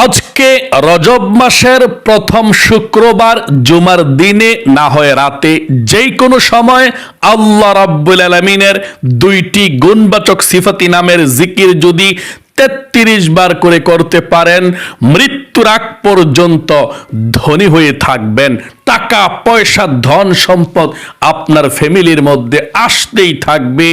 আজকে রজব মাসের প্রথম শুক্রবার, জুমার দিনে না হয় রাতে যেই কোনো সময় আল্লাহ রাব্বুল আলমিনের দুইটি গুণবাচক সিফাতি নামের জিকির যদি তেত্রিশ বার করে করতে পারেন, মৃত্যুর আগ পর্যন্ত ধনী হয়ে থাকবেন। টাকা, পয়সা, ধন সম্পদ আপনার ফ্যামিলির মধ্যে আসতেই থাকবে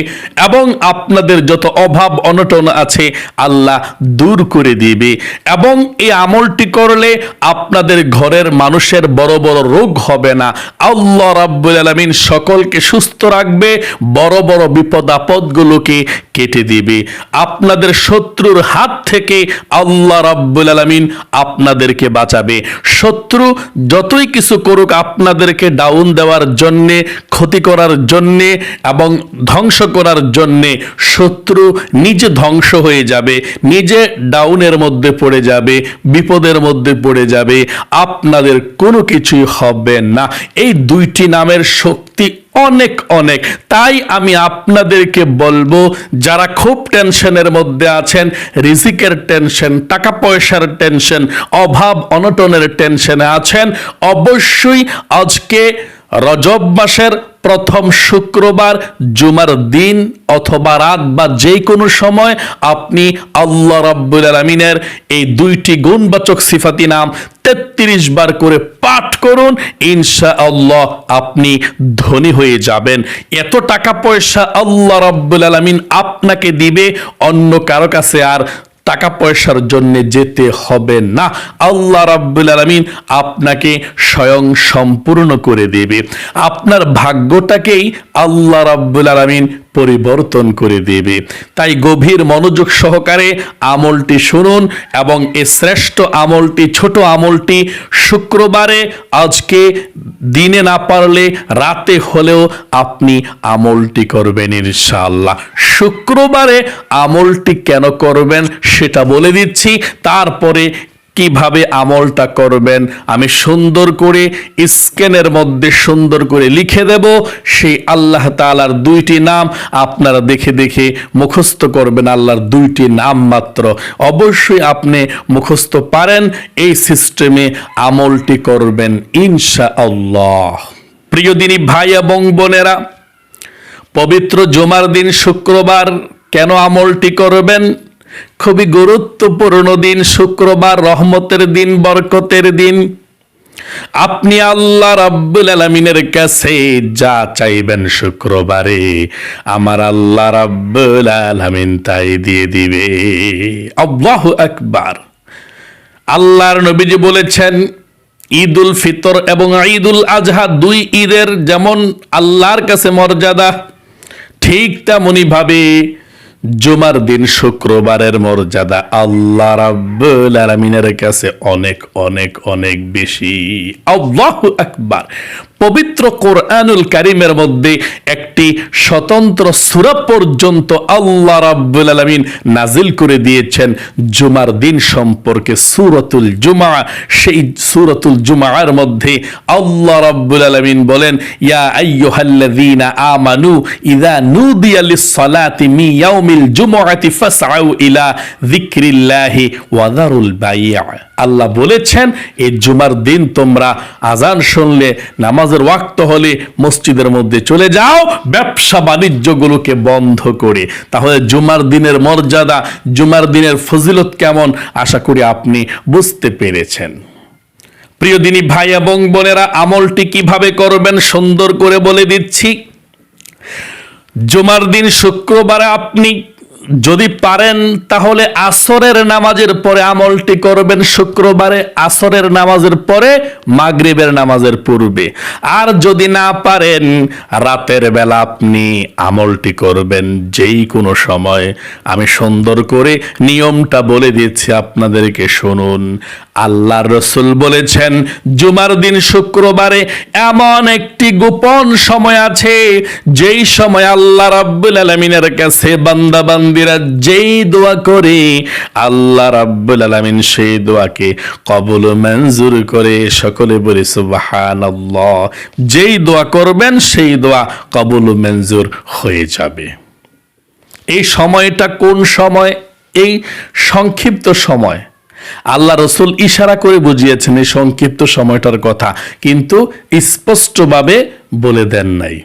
এবং আপনাদের যত অভাব অনটন আছে আল্লাহ দূর করে দিবে। এবং এই আমলটি করলে আপনাদের ঘরের মানুষের বড় বড় রোগ হবে না। আল্লাহ রাব্বুল আলামিন সকলকে সুস্থ রাখবে, বড় বড় বিপদ আপদগুলোকে কেটে দিবে। আপনাদের শত্রুর হাত থেকে আল্লাহ রাব্বুল আলামিন আপনাদেরকে বাঁচাবে। শত্রু যতই কিছু করুক আপনাদেরকে ডাউন দেওয়ার জন্যে, ক্ষতি করার জন্যে এবং ধ্বংস করার জন্যে শত্রু নিজে ধ্বংস হয়ে যাবে, নিজে ডাউনের মধ্যে পড়ে যাবে, বিপদের মধ্যে পড়ে যাবে, আপনাদের কোনো কিছুই হবে না। এই দুইটি নামের শক্তি অনেক অনেক। তাই আমি আপনাদেরকে বলব, যারা খুব টেনশনের মধ্যে আছেন, রিজিকের টেনশন টাকা পয়সার টেনশন, অভাব, অনটনের টেনশনে আছেন, অবশ্যই আজকে রজব মাসের প্রথম শুক্রবার, জুমার দিন অথবা রাত বা যে কোনো সময় আপনি আল্লাহ রাব্বুল আলমিনের এই দুইটি গুণবাচক সিফাতি নাম তেত্রিশ বার করে পাঠ করুন ইনশা আল্লাহ আপনি ধনী হয়ে যাবেন। এত টাকা পয়সা আল্লাহ রাব্বুল আলমিন আপনাকে দিবে, অন্য কারও কাছে আর টাকা পয়সার জন্য যেতে হবে না। আল্লাহ রাব্বুল আলামিন আপনাকে স্বয়ং সম্পূর্ণ করে দেবে। আপনার ভাগ্যটাকেই আল্লাহ রাব্বুল আলামিন পরিবর্তন করে দেবে। তাই গভীর মনোযোগ সহকারে আমলটি শুনুন এবং এ শ্রেষ্ঠ আমলটি, ছোট আমলটি শুক্রবারে, আজকে দিনে না পারলে রাতে হলেও আপনি আমলটি করবেন ইনশাআল্লাহ। শুক্রবারে আমলটি কেন করবেন সেটা বলে দিচ্ছি। তারপরে কীভাবে আমলটা করবেন? আমি সুন্দর করে স্ক্যানের মধ্যে সুন্দর করে লিখে দেব। সেই আল্লাহ তাআলার দুইটি নাম আপনারা দেখে দেখে মুখস্থ করবেন আল্লাহর দুইটি নাম মাত্র। অবশ্যই আপনি মুখস্থ পারেন, এই সিস্টেমে আমলটি করবেন ইনশা আল্লাহ প্রিয় দিনী ভাই এবং বোনেরা, পবিত্র জমার দিন শুক্রবার কেন আমলটি করবেন? খুবই গুরুত্বপূর্ণ দিন, শুক্রবার রহমতের দিন, বরকতের দিন। আপনি আল্লাহ রাব্বুল আলমিনের কাছে যা চাইবেন শুক্রবারে, আমার আল্লাহ রাব্বুল আলমিন তাই দিয়ে দিবে। আল্লাহ আকবার। আল্লাহর নবীজি বলেছেন ঈদ উল ফিতর এবং ঈদ উল আজহা দুই ঈদের যেমন আল্লাহর কাছে মর্যাদা, ঠিক তেমনই ভাবে জুমার দিন শুক্রবারের মর্যাদা আল্লাহ রাব্বুল আলামিনের কাছে অনেক অনেক অনেক বেশি। আল্লাহু আকবার। পবিত্র কোরআনুল কারিমের মধ্যে একটি স্বতন্ত্র সূরা পর্যন্ত আল্লাহ রাব্বুল আলামিন নাজিল করে দিয়েছেন। জুমার দিন সম্পর্কে সূরাতুল জুমা, সেই সূরাতুল জুমার মধ্যে আল্লাহ রাব্বুল আলামিন বলেন, ইয়া আইয়ুহাল্লাযীনা আমানু ইযা নুদিয়া লিস-সালাতি মি ইয়াউমিল জুমআতি ফাসআউ ইলা যিকরিল্লাহি ওয়া যারুল বাই'a আল্লাহ বলেছেন এই জুমার দিন তোমরা আজান শুনলে নামাজের ওয়াক্ত হলে মসজিদের মধ্যে চলে যাও, ব্যবসা বাণিজ্যগুলোকে বন্ধ করে। তাহলে জুমার দিনের মর্যাদা, জুমার দিনের ফজিলত কেমন? আশা করি আপনি বুঝতে পেরেছেন। প্রিয় দিনী ভাই এবং বোনেরা, আমলটি কীভাবে করবেন সুন্দর করে বলে দিচ্ছি। জুমার দিন শুক্রবারে আপনি যদি পারেন, তাহলে আসরের নামাজের পরে আমলটি করবেন শুক্রবারে, আসরের নামাজের পরে মাগরিবের নামাজের পূর্বে। আর যদি না পারেন, রাতের বেলা আপনি আমলটি করবেন যেই কোনো সময়। আমি সুন্দর করে নিয়মটা বলে দিচ্ছি আপনাদেরকে, শুনুন। আল্লাহর রসুল বলেছেন, জুমার দিন শুক্রবারে এমন একটি গোপন সময় আছে, যেই সময় আল্লাহ রাব্বুল আলমিনের কাছে বান্দা বান্দিরা যেই দোয়া করে, আল্লাহ রাব্বুল আলমিন সেই দোয়াকে কবুল মঞ্জুর করে সকলে বলে সুবহানাল্লাহ। যেই দোয়া করবেন, সেই দোয়া কবুল মঞ্জুর হয়ে যাবে। এই সময়টা কোন সময়? এই সংক্ষিপ্ত সময়। আল্লাহ রসুল ইশারা করে বুঝিয়েছেন এই সংক্ষিপ্ত সময়টার কথা, কিন্তু স্পষ্টভাবে বলে দেন নাই।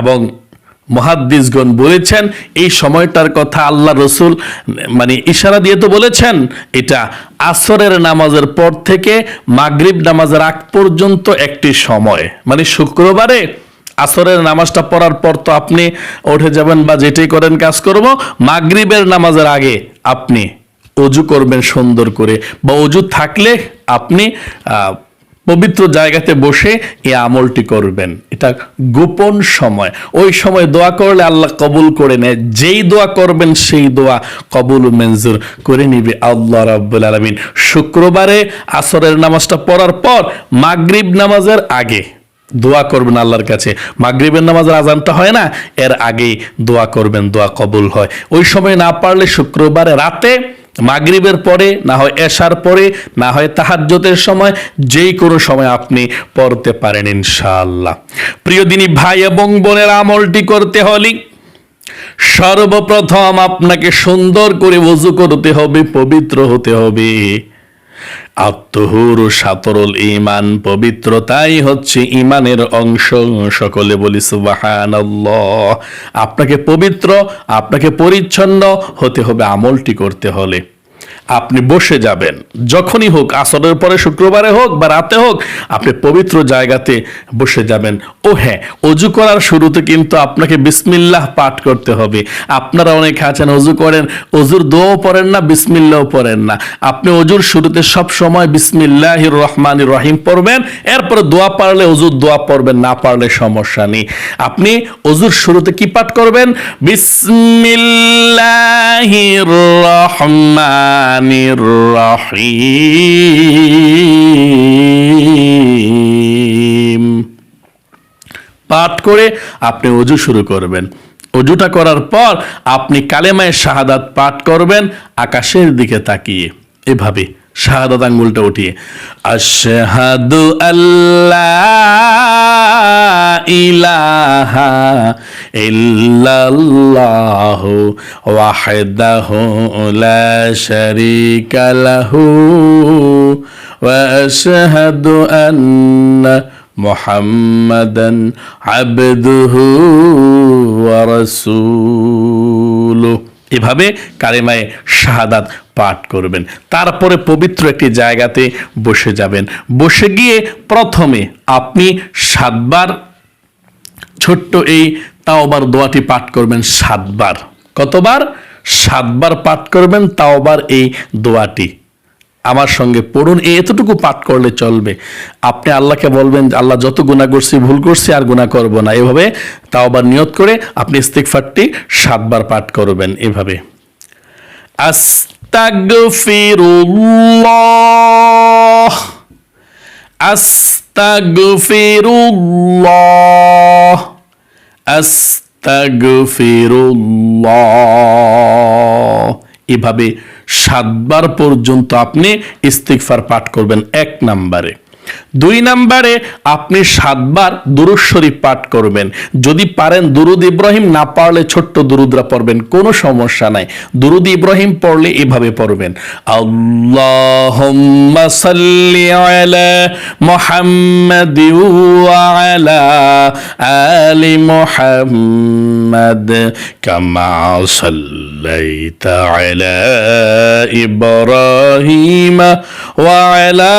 এবং মহাদ্দিসগণ বলেছেন, এই সময়টার কথা আল্লাহ রসুল মানে ইশারা দিয়ে তো বলেছেন, এটা আসরের নামাজের পর থেকে মাগরিব নামাজের আগ পর্যন্ত একটি সময়। মানে শুক্রবারে আসরের নামাজটা পড়ার পর তো আপনি উঠে যাবেন বা যেটাই করেন কাজ করব, মাগরিবের নামাজের আগে আপনি অজু করবেন সুন্দর করে। বা অজু থাকলে আপনি পবিত্র জায়গাতে বসে এই আমলটি করবেন। এটা গোপন সময়। ওই সময় দোয়া করলে আল্লাহ কবুল করে নেয়। যেই দোয়া করবেন, সেই দোয়া কবুল মঞ্জুর করে নিবে আল্লাহ রাব্বুল আলামিন। শুক্রবারে আসরের নামাজটা পড়ার পর মাগরিব নামাজের আগে দোয়া করবেন আল্লাহর কাছে। মাগরিবের নামাজের আজানটা হয় না? এর আগেই দোয়া করবেন, দোয়া কবুল হয়। ওই সময় না পারলে শুক্রবারে রাতে মাগরিবের পরে, না হয় এশার পরে, না হয় তাহাজ্যতের সময়, যেই কোনো সময় আপনি পড়তে পারেন ইনশাআল্লাহ। প্রিয় দিনী ভাই এবং বোনের আমলটি করতে হলে সর্বপ্রথম আপনাকে সুন্দর করে ওযু করতে হবে, পবিত্র হতে হবে। আত্মহুর সাতরল ইমান পবিত্রতাই হচ্ছে ইমানের অংশ। সকলে বলি সুবাহান আপনাকে পবিত্র, আপনাকে পরিচ্ছন্ন হতে হবে, আমলটি করতে হলে। আপনি বসে যাবেন। যখনই হোক, আসরের পরে, শুক্রবারে হোক বা রাতে হোক, আপনি পবিত্র জায়গাতে বসে যাবেন। ও হ্যাঁ অজু করার শুরুতে কিন্তু আপনাকে বিসমিল্লাহ পাঠ করতে হবে। আপনারা অনেকে আছেন, অজু করেন, অজুর দোয়াও পড়েন না বিসমিল্লাও পড়েন না। আপনি অজুর শুরুতে সব সময় বিসমিল্লাহ রহমান রহিম পড়বেন। এরপরে দোয়া পারলে অজুর দোয়া পড়বেন, না পারলে সমস্যা নেই। আপনি অজুর শুরুতে কি পাঠ করবেন? বিসমিল্লাহির রহমানির রহিম পাঠ করে আপনি অজু শুরু করবেন। অজুটা করার পর আপনি কালেমায় শাহাদাত পাঠ করবেন, আকাশের দিকে তাকিয়ে। এভাবে শাহাদাত আঙ্গুলটা উঠিয়ে, আশহাদু আল্লাহ ইলাহা ইল্লাল্লাহু ওয়াহদাহু লা শারীকা লাহু ওয়া আশহাদু আন্না মুহাম্মাদান আবদুহু ওয়া রাসূলুহু। এভাবে কালেমায় শাহাদাত পাঠ করবেন। তারপরে পবিত্র একটি জায়গাতে বসে যাবেন। বসে গিয়ে প্রথমে আপনি সাতবার ছোট্ট এই তাওবার দোয়াটি পাঠ করবেন, সাতবার। কতবার? সাতবার পাঠ করবেন তাওবার এই দোয়াটি। আমার সঙ্গে পড়ুন এতটুকু পাঠ করলে চলবে। আপনি আল্লাহকে বলবেন আল্লাহ যত গুণা করছি, ভুল করছি, আর গুণা করব না। এভাবে তাও আবার নিয়ত করে আপনি ইস্তিকফারটি সাতবার পাঠ করবেন, এভাবে। এভাবে সাতবার পর্যন্ত আপনি ইস্তিকফার পাঠ করবেন এক নম্বরে। দুই নম্বরে আপনি সাতবার দুরুদ শরীফ পাঠ করবেন। যদি পারেন দুরুদ ইব্রাহিম, না পারলে ছোট্ট দুরুদরা পড়বেন, কোনো সমস্যা নাই। দুরুদ ইব্রাহিম পড়লে এভাবে পড়বেন, আল্লাহুম্মা সাল্লি আলা মুহাম্মাদ ওয়া আলা আলি মুহাম্মাদ কামা সাল্লাইতা আলা ইব্রাহিম ওয়া আলা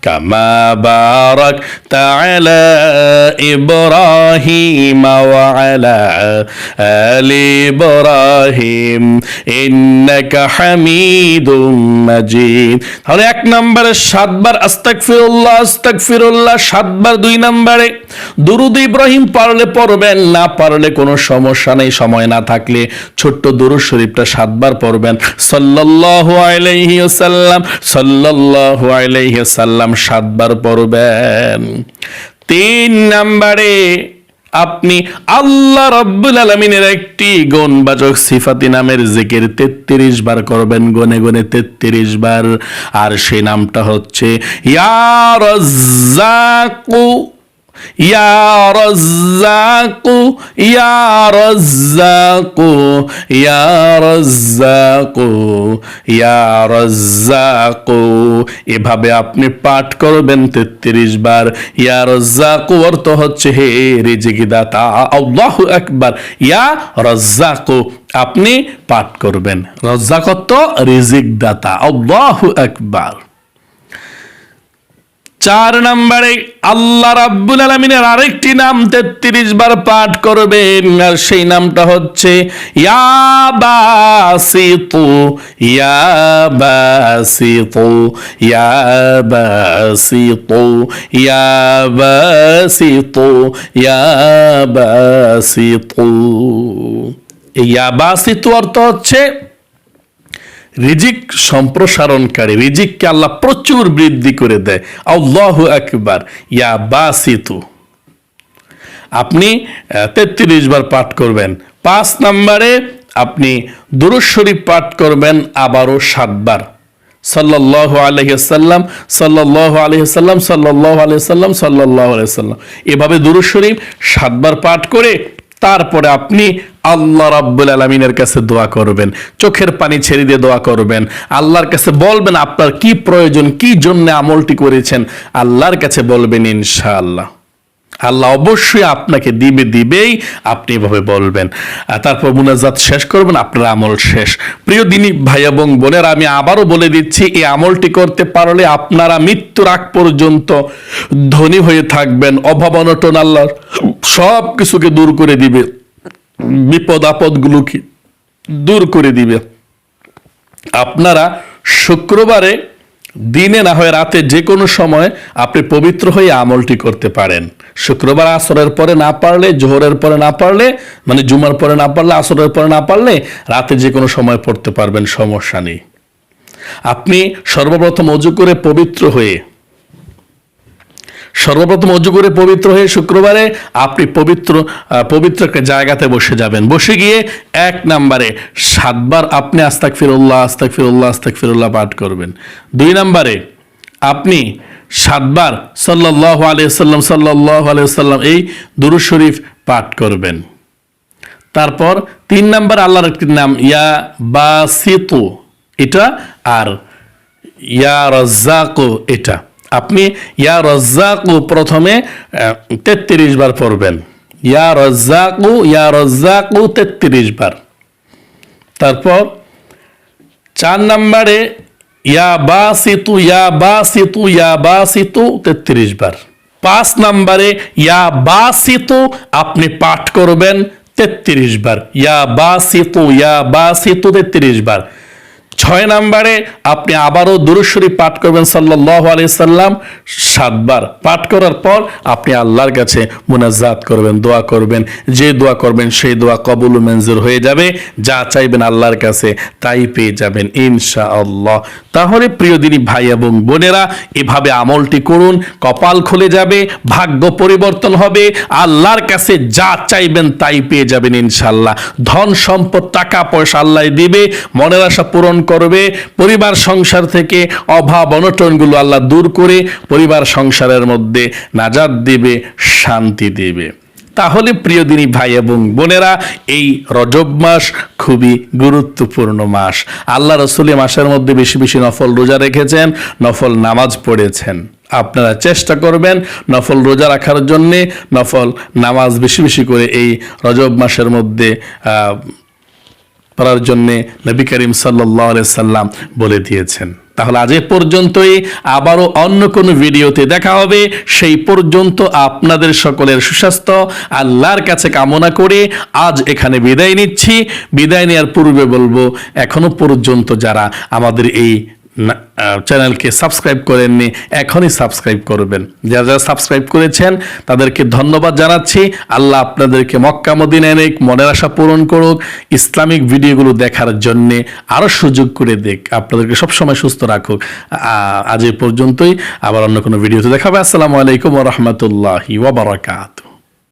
كما باركت على إبراهيم وعلى آل إبراهيم إنك حميد مجيد তাহলে এক নম্বরে সাতবার আস্তাগফিরুল্লাহ আস্তাগফিরুল্লাহ সাতবার দুই নম্বরে দুরুদ ইব্রাহিম পারলে পড়বেন না পারলে কোনো সমস্যা নেই সময় না থাকলে ছোট্ট দুরুদ শরীফটা সাতবার পড়বেন সাল্লাল্লাহু আলাইহি ওয়াসাল্লাম সাল্লাল্লাহু আলাইহি ওয়াসাল্লাম সাতবার পড়বেন। তিন নাম্বারে আপনি আল্লাহ রব্বুল আলমিনের একটি গণবাচক সিফাতি নামের জেকের তেত্রিশ বার করবেন, গনে গনে তেত্রিশ বার। আর সে নামটা হচ্ছে ইয়ার ইয়া রাজ্জাকু ইয়া রাজ্জাকু ইয়া রাজ্জাকু ইয়া রাজ্জাকু। এভাবে আপনি পাঠ করবেন তেত্রিশ বার। ইয়া রাজ্জাকু অর্থ হচ্ছে হে রিজিকি দাতা আল্লাহু আকবার। ইয়া রাজ্জাকু, আপনি পাঠ করবেন। রাজ্জাক অর্থ রিজিক দাতা আল্লাহু আকবার। চার নম্বরে আল্লাহ রাব্বুল আলমিনের আরেকটি নাম তেত্রিশ বার পাঠ করবেন, আর সেই নামটা হচ্ছে ইয়াবাসিতু ইয়াবাসিতু ইয়াবাসিতু ইয়াবাসিতু ইয়াবাসিতু ইয়াবাসিতু অর্থ হচ্ছে রিজিক সম্প্রসারণকারী, রিজিককে আল্লাহ প্রচুর বৃদ্ধি করে দেয়। আল্লাহ একবার ইয়া বাসিতু। আপনি তেত্রিশ বার পাঠ করবেন। পাঁচ নম্বরে আপনি দুরুজ শরীফ পাঠ করবেন আবারও সাতবার সাল্লাহ আলহিসাল্লাম সাল্লাহ আলহিসাল্লাম সাল্লাহ আলহিসাল্লাম সাল্লাহ আলহিসাল্লাম এভাবে শরীফ সাতবার পাঠ করে তারপরে আপনি আল্লাহ রাব্বুল আলমিনের কাছে দোয়া করবেন, চোখের পানি ছেড়ে দিয়ে দোয়া করবেন, আল্লাহর কাছে বলবেন আপনার কি প্রয়োজন, কি জন্য আমলটি করেছেন, আল্লাহর কাছে বলবেন, ইনশাআল্লাহ। আল্লাহ অবশ্যই আপনাকে দিবে, দিবেই আপনি এভাবে বলবেন। তারপর মুনাজাত শেষ করবেন, আপনার আমল শেষ। প্রিয় দিনী ভাই এবং বোনের, আমি আবারও বলে দিচ্ছি, এই আমলটি করতে পারলে আপনারা মৃত্যুর আগ পর্যন্ত ধনী হয়ে থাকবেন, অভাব অনটন আল্লাহ সব কিছুকে দূর করে দিবে। বিপদ আপদগুলোকে দূর করে দিবে। আপনারা শুক্রবারে দিনে না হয় রাতে যে কোনো সময় আপনি পবিত্র হয়ে আমলটি করতে পারেন। শুক্রবার আসরের পরে না পারলে, জোহরের পরে না পারলে মানে জুমার পরে না পারলে, আসরের পরে না পারলে রাতে যে কোনো সময় পড়তে পারবেন, সমস্যা নেই। আপনি সর্বপ্রথম অজু করে পবিত্র হয়ে সর্বপ্রথম অজু করে পবিত্র হয়ে শুক্রবারে আপনি পবিত্র পবিত্র একটা জায়গাতে বসে যাবেন। বসে গিয়ে এক নাম্বারে সাতবার আপনি আস্তাক ফিরুল্লাহ আস্তাক ফিরুল্লাহ আস্তাক ফিরুল্লাহ পাঠ করবেন। দুই নাম্বারে আপনি সাতবার সাল্লাহ আলিয়াল্লাম সাল্লাহ আলিয়াল্লাম এই দুরু শরীফ পাঠ করবেন। তারপর তিন নাম্বার আল্লাহর একটি নাম, ইয়া বা এটা আর ইয়া রাজ্জাকো, এটা। আপনি ইয়া রজ্জাকু প্রথমে তেত্রিশ বার পড়বেন। ইয়া রজ্জাকু ইয়া রজ্জাকু তেত্রিশ বার। তারপর চার নম্বরে, ইয়া বা সিতু ইয়া বা সিতু ইয়া বা সিতু তেত্রিশ বার। পাঁচ নম্বরে, ইয়া বা সিতু আপনি পাঠ করবেন তেত্রিশ বার। ইয়া বা সিতু ইয়া বা সিতু তেত্রিশ বার। ছয় নাম্বারে আপনি আবারও দুরুশ্বরী পাঠ করবেন সাল্লাহ সাল্লাম। সাতবার পাঠ করার পর আপনি আল্লাহর কাছে মুনাজাত করবেন, দোয়া করবেন। যে দোয়া করবেন সেই দোয়া কবুল মঞ্জুর হয়ে যাবে। যা চাইবেন আল্লাহর কাছে তাই পেয়ে যাবেন ইনশা আল্লাহ তাহলে প্রিয় দিনী ভাই এবং বোনেরা, এভাবে আমলটি করুন, কপাল খুলে যাবে, ভাগ্য পরিবর্তন হবে, আল্লাহর কাছে যা চাইবেন তাই পেয়ে যাবেন ইনশাল্লাহ ধন সম্পদ, টাকা পয়সা আল্লাহ দিবে, মনের আশা পূরণ করবে, পরিবার সংসার থেকে অভাব অনটনগুলো আল্লাহ দূর করে, পরিবার সংসারের মধ্যে নাজাদ দিবে, শান্তি দেবে। তাহলে প্রিয় দিনী ভাই এবং বোনেরা, এই রজব মাস খুবই গুরুত্বপূর্ণ মাস। আল্লাহ রসুলি মাসের মধ্যে বেশি বেশি নফল রোজা রেখেছেন, নফল নামাজ পড়েছেন। আপনারা চেষ্টা করবেন নফল রোজা রাখার জন্যে নফল নামাজ বেশি বেশি করে এই রজব মাসের মধ্যে করার জন্যে নবী করিম সাল্লাহ সাল্লাম বলে দিয়েছেন। তাহলে আজ পর্যন্তই। আবারও অন্য কোনো ভিডিওতে দেখা হবে। সেই পর্যন্ত আপনাদের সকলের সুস্বাস্থ্য, আল্লাহর কাছে কামনা করে আজ এখানে বিদায় নিচ্ছি। বিদায় নেওয়ার পূর্বে বলব, এখনও পর্যন্ত যারা আমাদের এই চ্যানেলকে সাবস্ক্রাইব করেননি, এখনই সাবস্ক্রাইব করবেন। যারা যারা সাবস্ক্রাইব করেছেন, তাদেরকে ধন্যবাদ জানাচ্ছি। আল্লাহ আপনাদেরকে মক্কা মদিনায় নেক মনের আশা পূরণ করুক, ইসলামিক ভিডিওগুলো দেখার জন্যে আরও সুযোগ করে দেখ আপনাদেরকে সবসময় সুস্থ রাখুক। আজ এ পর্যন্তই। আবার অন্য কোনো ভিডিওতে দেখাবে। আসসালামু আলাইকুম রহমতুল্লাহি ওবরাকাতু